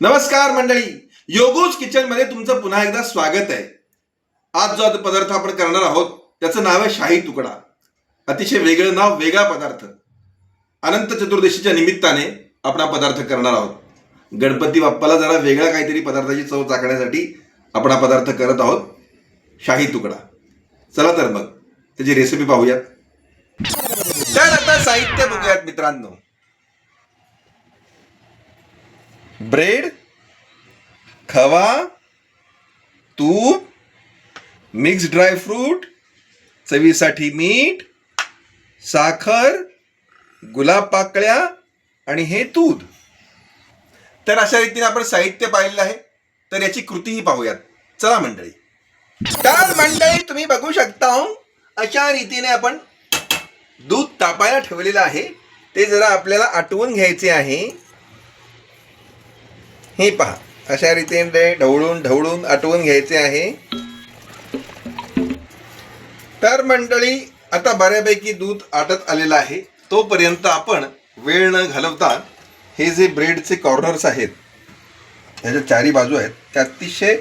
नमस्कार मंडळी. योगोज किचनमध्ये तुमचं पुन्हा एकदा स्वागत आहे. आज जो आता पदार्थ आपण करणार आहोत त्याचं नाव आहे शाही तुकडा. अतिशय वेगळं नाव वेगळा पदार्थ. अनंत चतुर्दशीच्या निमित्ताने आपण हा पदार्थ करणार आहोत. गणपती बाप्पाला जरा वेगळा काहीतरी पदार्थाची चव चाकण्यासाठी आपण हा पदार्थ करत आहोत शाही तुकडा. चला तर मग त्याची रेसिपी पाहूयात. तर आता साहित्य बघूयात मित्रांनो. ब्रेड खवा तूप मिक्स ड्राय फ्रूट चवीसाठी मीठ साखर गुलाब पाकळ्या आणि हे दूध. तर अशा रीतीने आपण साहित्य पाहिलेलं आहे. तर याची कृतीही पाहूयात. चला मंडळी. तर मंडळी तुम्ही बघू शकता अशा रीतीने आपण दूध तापायला ठेवलेलं आहे. ते जरा आपल्याला आटवून घ्यायचे आहे. हे पहा अशा रीतीने ढवळून ढवळून आटवून घ्यायचे आहे. तर मंडळी आता बऱ्यापैकी दूध आटत आलेलं आहे. तोपर्यंत आपण वेळ न घालवता हे जे ब्रेडचे कॉर्नर्स आहेत ह्याच्या चारी बाजू आहेत त्या अतिशय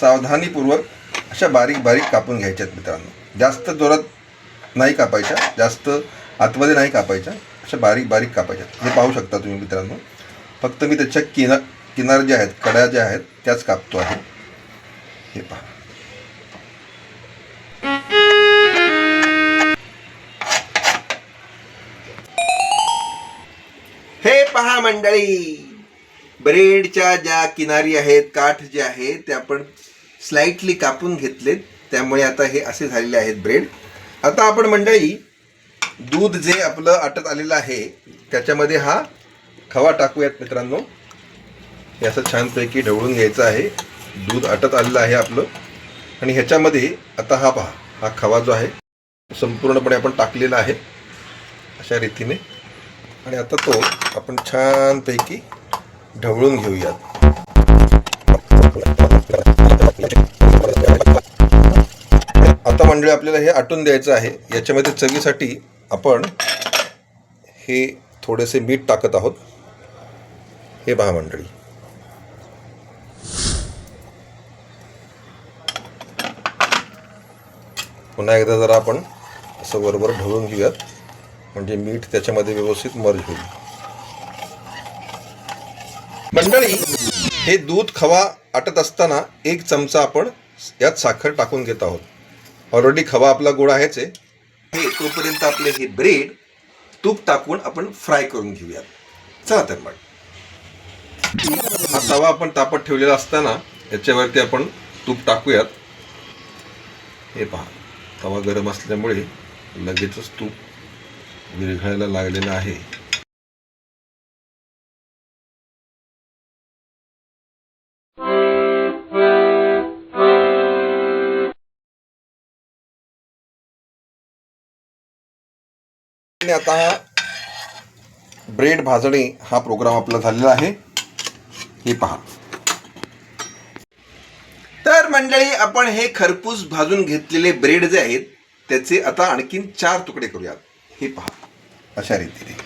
सावधानीपूर्वक अशा बारीक बारीक कापून घ्यायच्या आहेत मित्रांनो. जास्त जोरात नाही कापायच्या जास्त आतमध्ये नाही कापायच्या अशा बारीक बारीक कापायच्या हे पाहू शकता तुम्ही मित्रांनो. फक्त मी त्याच्या किनार किनार ज्या आहेत कड्या ज्या आहेत त्याच कापतो आहे. हे पहा. हे पहा मंडळी ब्रेडच्या ज्या किनारी आहेत काठ जे आहे ते आपण स्लाइटली कापून घेतलेत. त्यामुळे आता हे असे झालेले आहेत ब्रेड. आता आपण मंडळी दूध जे आपलं आटत आलेलं आहे त्याच्यामध्ये हा खवा टाकूयात मित्रांनो. हे असं छानपैकी ढवळून घ्यायचं आहे. दूध आटत आलेलं आहे आपलं. आणि ह्याच्यामध्ये आता हा पहा हा खवा जो आहे संपूर्णपणे आपण टाकलेला आहे अशा रीतीने. आणि आता तो आपण छानपैकी ढवळून घेऊयात. आता मंडळी आपल्याला हे आटून द्यायचं आहे. याच्यामध्ये चवीसाठी आपण हे थोडेसे मीठ टाकत आहोत. हे पहा मंडळी. पुन्हा एकदा जरा आपण असं बरोबर ढवळून घेऊयात. म्हणजे मीठ त्याच्यामध्ये व्यवस्थित मर्ज होईल. मंडळी हे दूध खवा आटत असताना एक चमचा आपण यात साखर टाकून घेत आहोत. ऑलरेडी खवा आपला गोड आहेच आहे. हे तोपर्यंत आपले हे ब्रेड तूप टाकून आपण फ्राय करून घेऊयात. चला तर मग. हा तवा आपण तापत ठेवलेला असताना याच्यावरती आपण तूप टाकूयात. हे पहा. तवा गरम असल्यामुळे लगेचच तूप विरघळायला लागलेलं आहे. आता हा ब्रेड भाजणे हा प्रोग्राम आपला झालेला आहे. हे पहा. तर मंडळी आपण हे खरपूस भाजून घेतलेले ब्रेड जे आहेत त्याचे आता आणखीन चार तुकडे करूयात. हे पहा अशा रीतीने.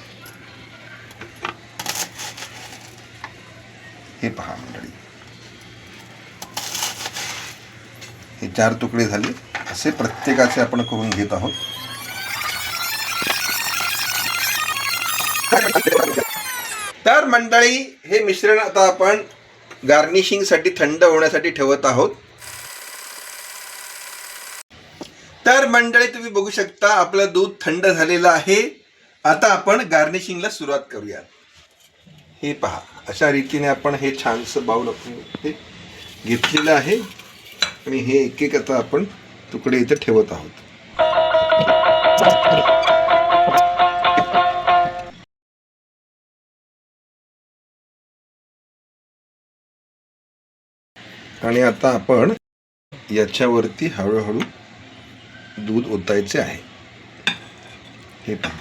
हे पहा मंडळी. हे चार तुकडे झाले. असे प्रत्येकाचे आपण करून घेत आहोत. तर मंडळी हे मिश्रण आता आपण गार्निशिंगसाठी थंड होण्यासाठी ठेवत आहोत. तर मंडळी तुम्ही बघू शकता आपलं दूध थंड झालेलं आहे. आता आपण गार्निशिंगला सुरुवात करूया हे पहा अशा रीतीने आपण हे छानसं बाऊल आपण हे घेतलेलं आहे. आणि हे एक एक आता आपण तुकडे इथे ठेवत आहोत. आणि आता आपण याच्यावरती हळूहळू दूध ओतायचे आहे. हे पहा.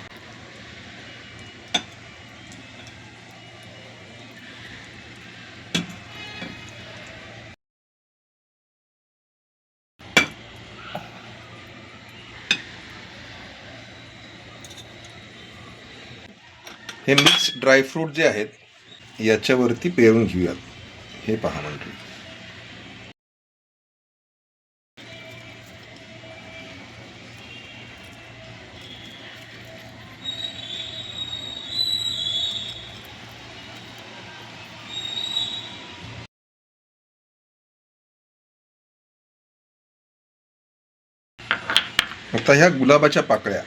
हे मिक्स ड्रायफ्रूट जे आहेत याच्यावरती पेरून घेऊयात. हे पहा मंडळी. आता ह्या गुलाबाच्या पाकळ्या.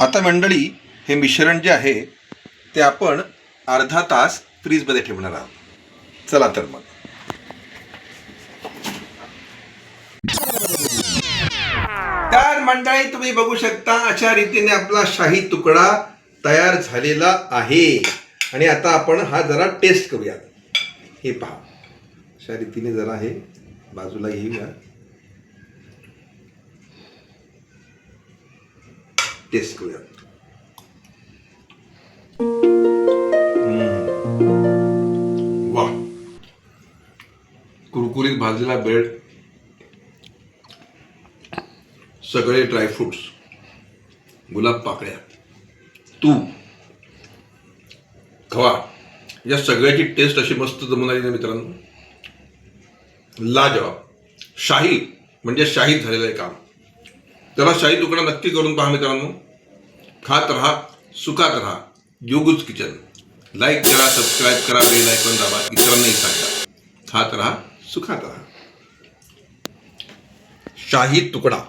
आता मंडळी हे मिश्रण जे आहे ते आपण अर्धा तास फ्रीजमध्ये ठेवणार आहोत. चला तर मग. तर मंडळी तुम्ही बघू शकता अशा रीतीने आपला शाही तुकडा तयार झालेला आहे. आणि आता आपण हा जरा टेस्ट करूयात. हे पहा. अशा रीतीने जरा हे बाजूला घेऊया. टेस्ट करूयात. वा कुरकुरीत भाजलेला ब्रेड सगळे ड्रायफ्रुट्स गुलाब पाकळ्या. तूप खवा. या सगळ्याची टेस्ट अशी मस्त जमून आली ना मित्रांनो. लाजवाब. शाही. म्हणजे शाहीद झालेलं आहे काम. त्याला शाही तुकडा नक्की करून पहा मित्रांनो. खात राहा सुखात राहा. योगूज किचन. लाईक करा सबस्क्राईब करा बेल ऐकून दाबा. इतरांनाही सांगा. खात राहा सुखात राहा. शाही तुकडा.